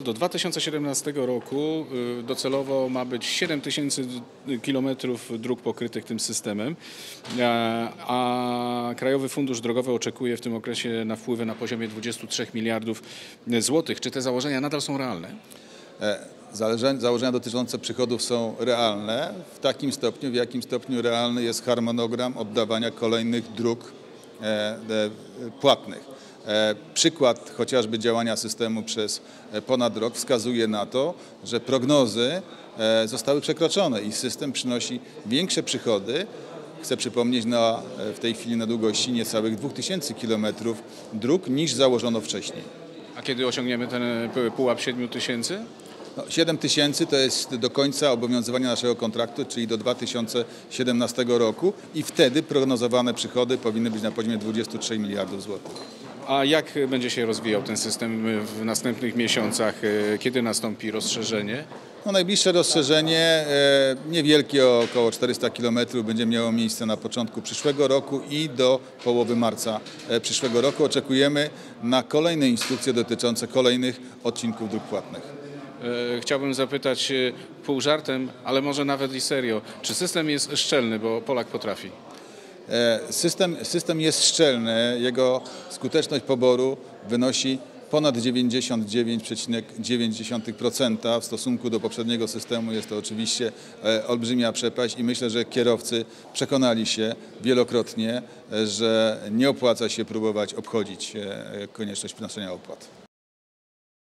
Do 2017 roku y, docelowo ma być 7 tysięcy kilometrów dróg pokrytych tym systemem, a- a Krajowy Fundusz Drogowy oczekuje w tym okresie na wpływy na poziomie 23 miliardów złotych. Czy te założenia nadal są realne? E, Założenia dotyczące przychodów są realne w takim stopniu, w jakim stopniu realny jest harmonogram oddawania kolejnych dróg e, e, płatnych. E, Przykład chociażby działania systemu przez e, ponad rok wskazuje na to, że prognozy e, zostały przekroczone i system przynosi większe przychody. Chcę przypomnieć na, w tej chwili na długości niecałych 2000 km dróg niż założono wcześniej. A kiedy osiągniemy ten pułap 7 tysięcy? No, 7 tysięcy to jest do końca obowiązywania naszego kontraktu, czyli do 2017 roku i wtedy prognozowane przychody powinny być na poziomie 23 miliardów złotych. A jak będzie się rozwijał ten system w następnych miesiącach? Y, Kiedy nastąpi rozszerzenie? No, najbliższe rozszerzenie, e, niewielkie, około 400 km, będzie miało miejsce na początku przyszłego roku i do połowy marca e, przyszłego roku. Oczekujemy na kolejne instrukcje dotyczące kolejnych odcinków dróg płatnych. E, Chciałbym zapytać e, pół żartem, ale może nawet i serio, czy system jest szczelny, bo Polak potrafi? E, System, system jest szczelny, jego skuteczność poboru wynosi ponad 99,9% w stosunku do poprzedniego systemu. Jest to oczywiście e, olbrzymia przepaść i myślę, że kierowcy przekonali się wielokrotnie, e, że nie opłaca się próbować obchodzić konieczność wnoszenia opłat.